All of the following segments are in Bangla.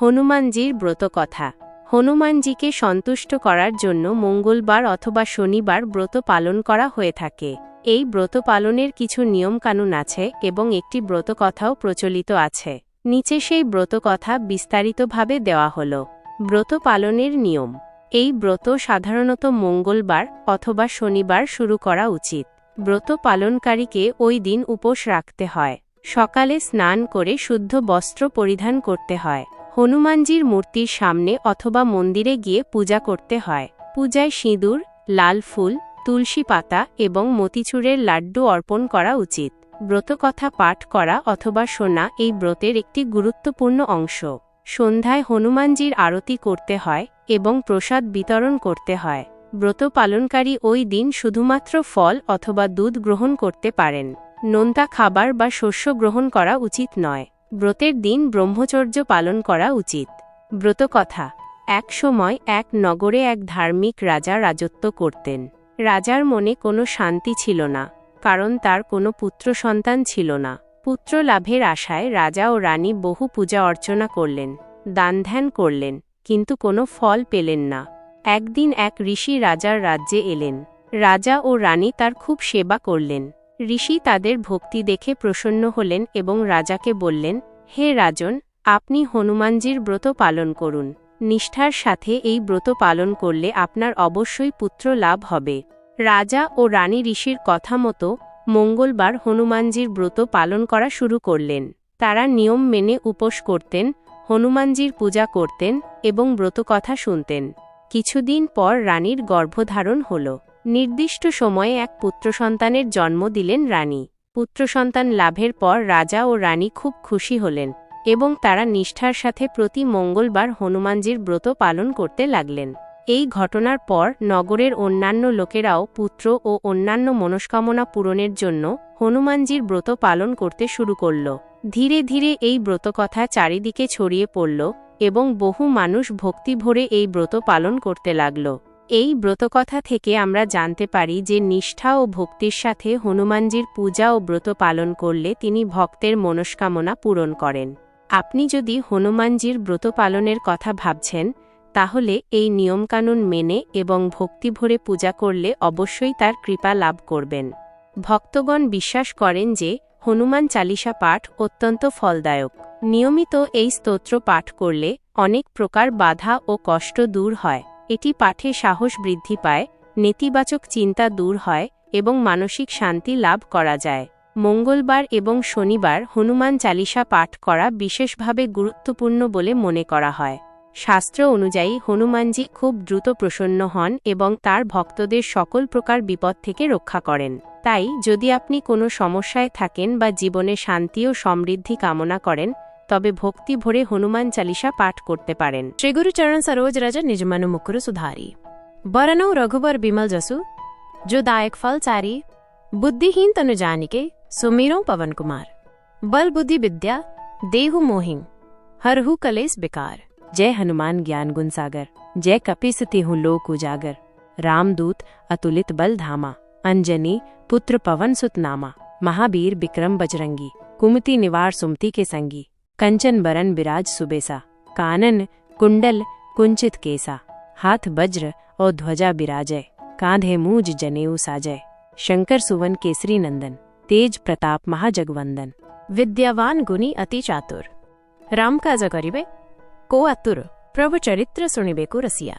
হনুমানজির ব্রতকথা। হনুমানজিকে সন্তুষ্ট করার জন্য মঙ্গলবার অথবা শনিবার ব্রত পালন করা হয়ে থাকে। এই ব্রত পালনের কিছু নিয়মকানুন আছে এবং একটি ব্রতকথাও প্রচলিত আছে। নিচে সেই ব্রতকথা বিস্তারিতভাবে দেওয়া হল। ব্রত পালনের নিয়ম। এই ব্রত সাধারণত মঙ্গলবার অথবা শনিবার শুরু করা উচিত। ব্রত পালনকারীকে ওই দিন উপোস রাখতে হয়। সকালে স্নান করে শুদ্ধ বস্ত্র পরিধান করতে হয়। হনুমানজির মূর্তির সামনে অথবা মন্দিরে গিয়ে পূজা করতে হয়। পূজায় সিঁদুর, লাল ফুল, তুলসী পাতা এবং মতিচুরের লাড্ডু অর্পণ করা উচিত। ব্রতকথা পাঠ করা অথবা শোনা এই ব্রতের একটি গুরুত্বপূর্ণ অংশ। সন্ধ্যায় হনুমানজির আরতি করতে হয় এবং প্রসাদ বিতরণ করতে হয়। ব্রত পালনকারী ওই দিন শুধুমাত্র ফল অথবা দুধ গ্রহণ করতে পারেন। নোনতা খাবার বা শস্য গ্রহণ করা উচিত নয়। ব্রতের দিন ব্রহ্মচর্য পালন করা উচিত। ব্রতকথা, এক সময় এক নগরে এক ধার্মিক রাজা রাজত্ব করতেন। রাজার মনে কোনো শান্তি ছিল না, কারণ তার কোনো পুত্র সন্তান ছিল না। পুত্র লাভের আশায় রাজা ও রানী বহু পূজা অর্চনা করলেন, দান ধ্যান করলেন, কিন্তু কোনো ফল পেলেন না। একদিন এক ঋষি রাজার রাজ্যে এলেন। রাজা ও রানী তার খুব সেবা করলেন। ঋষি তাদের ভক্তি দেখে প্রসন্ন হলেন এবং রাজাকে বললেন, হে রাজন, আপনি হনুমানজির ব্রত পালন করুন। নিষ্ঠার সাথে এই ব্রত পালন করলে আপনার অবশ্যই পুত্র লাভ হবে। রাজা ও রানী ঋষির কথা মতো মঙ্গলবার হনুমানজির ব্রত পালন করা শুরু করলেন। তারা নিয়ম মেনে উপোস করতেন, হনুমানজির পূজা করতেন এবং ব্রতকথা শুনতেন। কিছুদিন পর রানীর গর্ভধারণ হল। নির্দিষ্ট সময়ে এক পুত্র সন্তানের জন্ম দিলেন রানী। পুত্র সন্তান লাভের পর রাজা ও রানী খুব খুশি হলেন এবং তারা নিষ্ঠার সাথে প্রতি মঙ্গলবার হনুমানজির ব্রত পালন করতে লাগলেন। এই ঘটনার পর নগরের অন্যান্য লোকেরাও পুত্র ও অন্যান্য মনস্কামনা পূরণের জন্য হনুমানজির ব্রত পালন করতে শুরু করল। ধীরে ধীরে এই ব্রতকথা চারিদিকে ছড়িয়ে পড়ল এবং বহু মানুষ ভক্তি ভরে এই ব্রত পালন করতে লাগল। এই ব্রতকথা থেকে আমরা জানতে পারি যে নিষ্ঠা ও ভক্তির সাথে হনুমানজির পূজা ও ব্রত পালন করলে তিনি ভক্তের মনস্কামনা পূরণ করেন। আপনি যদি হনুমানজির ব্রত পালনের কথা ভাবছেন, তাহলে এই নিয়মকানুন মেনে এবং ভক্তি ভরে পূজা করলে অবশ্যই তার কৃপা লাভ করবেন। ভক্তগণ বিশ্বাস করেন যে হনুমান চালিসা পাঠ অত্যন্ত ফলদায়ক। নিয়মিত এই স্তোত্র পাঠ করলে অনেক প্রকার বাধা ও কষ্ট দূর হয়। এটি পাঠে সাহস বৃদ্ধি পায়, নেতিবাচক চিন্তা দূর হয় এবং মানসিক শান্তি লাভ করা যায়। মঙ্গলবার এবং শনিবার হনুমান চালিসা পাঠ করা বিশেষভাবে গুরুত্বপূর্ণ বলে মনে করা হয়। শাস্ত্র অনুযায়ী হনুমানজি খুব দ্রুত প্রসন্ন হন এবং তার ভক্তদের সকল প্রকার বিপদ থেকে রক্ষা করেন। তাই যদি আপনি কোনো সমস্যায় থাকেন বা জীবনে শান্তি ও সমৃদ্ধি কামনা করেন তবে ভক্তি ভরে হনুমান চালিসা পাঠ করতে পারেন श्री गुरु चरण सरोज रज निज मनु मुकुर सुधारी बरनौ रघुवर बिमल जसु जो दायक फल चारी बुद्धिहीन तनु जानिके सुमीरो पवन कुमार बल बुद्धि विद्या देहु मोहिं हरहु कलेस बिकार जय हनुमान ज्ञान गुण सागर जय कपिस तिहु लोक उजागर रामदूत अतुलित बल धामा अंजनी पुत्र पवन सुत नामा महावीर विक्रम बजरंगी कुमति निवार सुमति के संगी कंचन बरन बिराज सुबेसा, कानन, कुंडल, कुंचित केसा, हाथ वज्र और ध्वजा बिराजय कांधे मूज जनेऊ साजय शंकर सुवन केसरी नंदन, तेज प्रताप महाजगवंदन। विद्यावान गुनी अति चातुर। राम काज करिबे? को अतुर, प्रभु चरित्र सुनिबेको रसिया।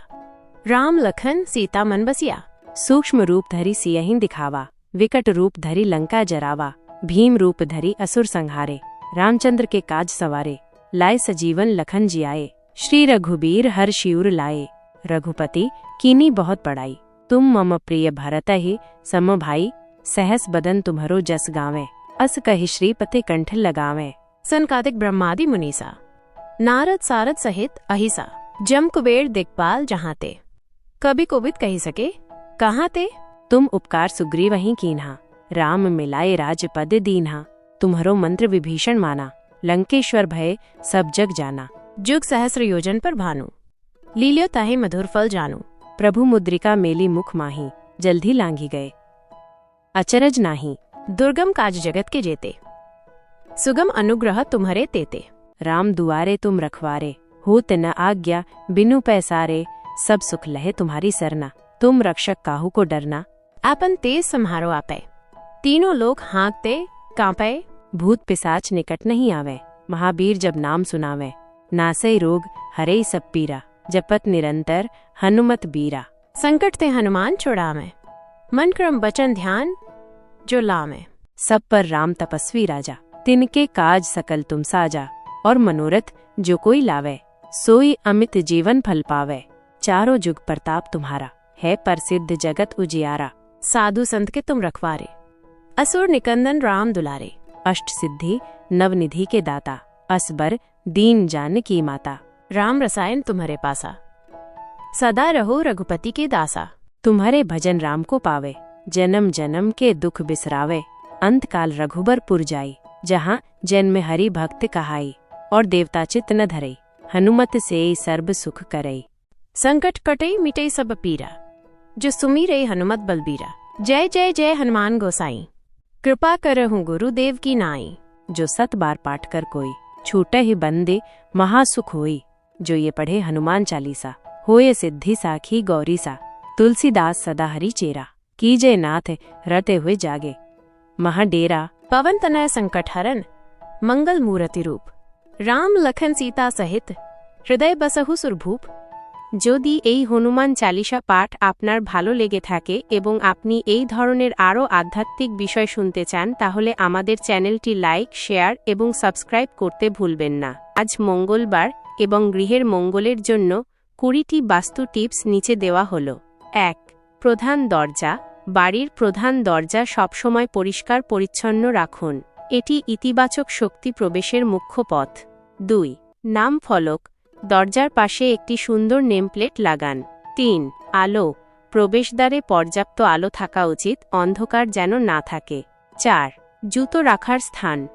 राम लखन, सीता मन बसिया। सूक्ष्म रूप धरी सियहिं दिखावा, विकट रूप धरी लंका जरावा, भीम रूप धरी असुर संहारे। रामचंद्र के काज सवारे, लाए सजीवन लखन जियाए। श्री रघुबीर हर शिवर लाए। रघुपति, कीनी बहुत पढ़ाई। तुम मम प्रिय भरत ही सम भाई, सहस बदन तुम्हरो जस गावे। अस कहि श्रीपति कंठ लगावे। सनकादिक ब्रह्मादि मुनीसा नारद सारद सहित अहिसा। जम कुबेर दिक्पाल जहाँ ते। कभी कोबित कही सके? कहाँ ते? तुम उपकार सुग्रीव वहीं कीन्हा। राम मिलाए राज पद दीन्हा। तुम्हरो मंत्र विभीषण माना। लंकेश्वर भय सब जग जाना। जुग सहस्र योजन पर भानु। लीलियो ताहि मधुर फल जानू। प्रभु मुद्रिका मेली मुख माही। जल्दी लांघी गए। अचरज नाही। दुर्गम काज जगत के जेते। सुगम अनुग्रह तुम्हारे तेते। राम दुआरे तुम रखवारे। हो न आज्ञा, बिनु पैसारे। सब सुख लहे तुम्हारी सरना। तुम रक्षक काहू को डरना। आपन तेज सम्हारो आपे। तीनों लोग हाँकते कांपे, भूत पिसाच निकट नहीं आवे महावीर जब नाम सुनावे। नासई रोग, हरे सब पीरा, जपत निरंतर, हनुमत बीरा। संकट ते हनुमान छुड़ावे। मन क्रम बचन ध्यान, जो लावे। सब पर राम तपस्वी राजा, तिनके काज सकल तुम साजा, और मनोरथ, जो कोई लावे, सोई अमित जीवन फल पावे। चारों जुग प्रताप तुम्हारा, है प्रसिद्ध जगत उजियारा। साधु संत के तुम रखवारे। असुर निकंदन राम दुलारे, अष्ट सिद्धि, नवनिधि के दाता, असबर, दीन जान की माता, राम रसायन तुम्हारे पासा। सदा रहो रघुपति के दासा, तुम्हारे भजन राम को पावे, जन्म जन्म के दुख बिसरावे अंत काल रघुबर पुर जाई, जहाँ जन्म हरि भक्त कहाई, और देवता चित न धरे, हनुमत से सर्व सुख करई। संकट कटे मिटे सब पीरा, जो सुमी रे हनुमत बलबीरा। जय जय जय हनुमान गोसाई। कृपा करहु गुरुदेव की नाई, जो सत बार पाठ कर कोई। छूटे ही बंदे, महासुख होई, जो ये पढ़े हनुमान चालीसा। होए सिद्धि साखी गौरी सा तुलसीदास सदा हरि चेरा। कीजे नाथ रटे हुए जागे। महाडेरा। पवन तनय संकट हरण मंगल मूर्ति रूप। राम लखन सीता सहित, हृदय बसहु सुरभूप। যদি এই হনুমান চালিসা পাঠ আপনার ভালো লেগে থাকে এবং আপনি এই ধরনের আরও আধ্যাত্মিক বিষয় শুনতে চান, তাহলে আমাদের চ্যানেলটি লাইক, শেয়ার এবং সাবস্ক্রাইব করতে ভুলবেন না। আজ মঙ্গলবার এবং গৃহের মঙ্গলের জন্য কুড়িটি বাস্তু টিপস নিচে দেওয়া হল। এক, প্রধান দরজা। বাড়ির প্রধান দরজা সবসময় পরিষ্কার পরিচ্ছন্ন রাখুন। এটি ইতিবাচক শক্তি প্রবেশের মুখ্য পথ। দুই, নাম ফলক। দরজার পাশে একটি সুন্দর নেমপ্লেট লাগান। তিন, আলো। প্রবেশদ্বারে পর্যাপ্ত আলো থাকা উচিত, অন্ধকার যেন না থাকে। চার, জুতো রাখার স্থান।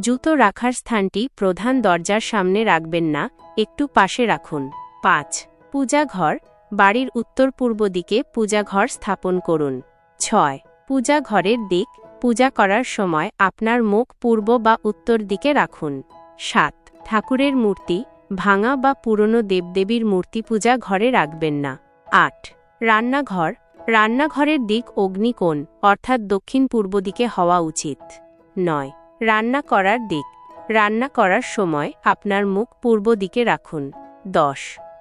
জুতো রাখার স্থানটি প্রধান দরজার সামনে রাখবেন না, একটু পাশে রাখুন। পাঁচ, পূজাঘর। বাড়ির উত্তর পূর্ব দিকে পূজাঘর স্থাপন করুন। ছয়, পূজাঘরের দিক। পূজা করার সময় আপনার মুখ পূর্ব বা উত্তর দিকে রাখুন। সাত, ঠাকুরের মূর্তি। ভাঙা বা পুরনো দেবদেবীর মূর্তি পূজা ঘরে রাখবেন না। আট, রান্নাঘর। রান্নাঘরের দিক অগ্নিকোণ, অর্থাৎ দক্ষিণ পূর্ব দিকে হওয়া উচিত। নয়, রান্না করার দিক। রান্না করার সময় আপনার মুখ পূর্ব দিকে রাখুন। দশ,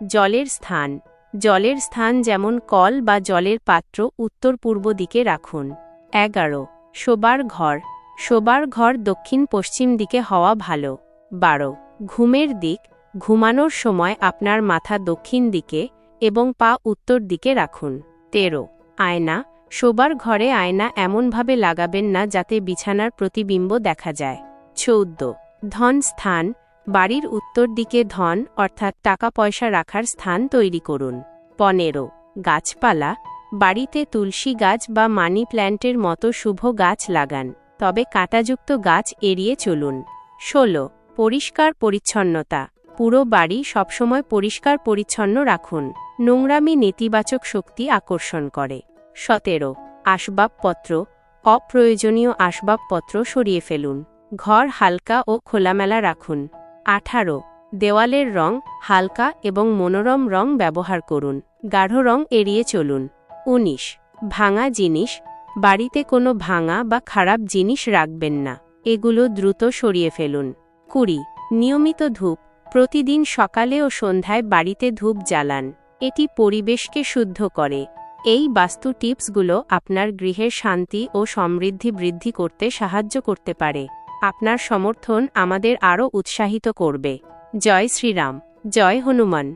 জলের স্থান। জলের স্থান যেমন কল বা জলের পাত্র উত্তর পূর্ব দিকে রাখুন। এগারো, শোবার ঘর। শোবার ঘর দক্ষিণ পশ্চিম দিকে হওয়া ভালো। বারো, ঘুমের দিক। ঘুমানোর সময় আপনার মাথা দক্ষিণ দিকে এবং পা উত্তর দিকে রাখুন। তেরো, আয়না। শোবার ঘরে আয়না এমনভাবে লাগাবেন না যাতে বিছানার প্রতিবিম্ব দেখা যায়। চৌদ্দ, ধন স্থান। বাড়ির উত্তর দিকে ধন অর্থাৎ টাকা পয়সা রাখার স্থান তৈরি করুন। পনেরো, গাছপালা। বাড়িতে তুলসী গাছ বা মানি প্ল্যান্টের মতো শুভ গাছ লাগান, তবে কাঁটাযুক্ত গাছ এড়িয়ে চলুন। ষোলো, পরিষ্কার পরিচ্ছন্নতা। পুরো বাড়ি সবসময় পরিষ্কার পরিচ্ছন্ন রাখুন। নোংরামি নেতিবাচক শক্তি আকর্ষণ করে। সতেরো, আসবাবপত্র, অপ্রয়োজনীয় আসবাবপত্র সরিয়ে ফেলুন। ঘর হালকা ও খোলামেলা রাখুন। আঠারো, দেওয়ালের রং হালকা এবং মনোরম রং ব্যবহার করুন। গাঢ় রং এড়িয়ে চলুন। উনিশ, ভাঙা জিনিস, বাড়িতে কোনো ভাঙা বা খারাপ জিনিস রাখবেন না। এগুলো দ্রুত সরিয়ে ফেলুন। কুড়ি, নিয়মিত ধূপ প্রতিদিন সকালে ও সন্ধ্যায় বাড়িতে ধূপ জ্বালান। এটি পরিবেশকে শুদ্ধ করে। এই বাস্তু টিপসগুলো আপনার গৃহের শান্তি ও সমৃদ্ধি বৃদ্ধি করতে সাহায্য করতে পারে। আপনার সমর্থন আমাদের আরও উৎসাহিত করবে। জয় শ্রীরাম। জয় হনুমান।